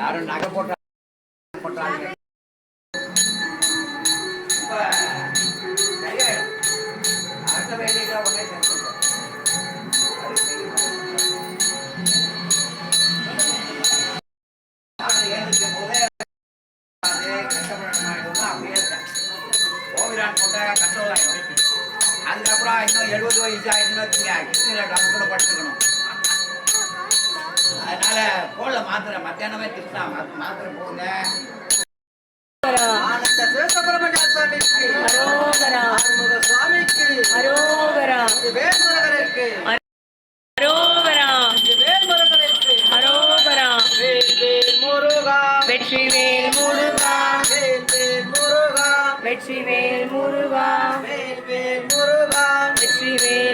யாரும் நகை போட்டா போட்டாங்க அடுத்த வேலையில உடனே சேர்த்துக்கோ. அதுக்கப்புறம் இன்னும் எழுபது வயசு ஆயிடுச்சுன்னு வச்சுங்க கிருஷ்ணகிரி டாக்டர் படுத்துக்கணும் அதனால போல மாத்திரை மத்தியானமே திருத்தா மாத்திரை போங்க ஆனந்த சுப்பிரமணிய சுவாமிக்கு. அரோகரா. சுவாமிக்கு. அரோகரா. வேல்முருகருக்கு. அரோகரா. வேல்முருகருக்கு. அரோகரா. வேல் வேல் முருகா. வெற்றி வேல் முருகா. வேல் வேல் வேல் முருகா. வெற்றி வேல்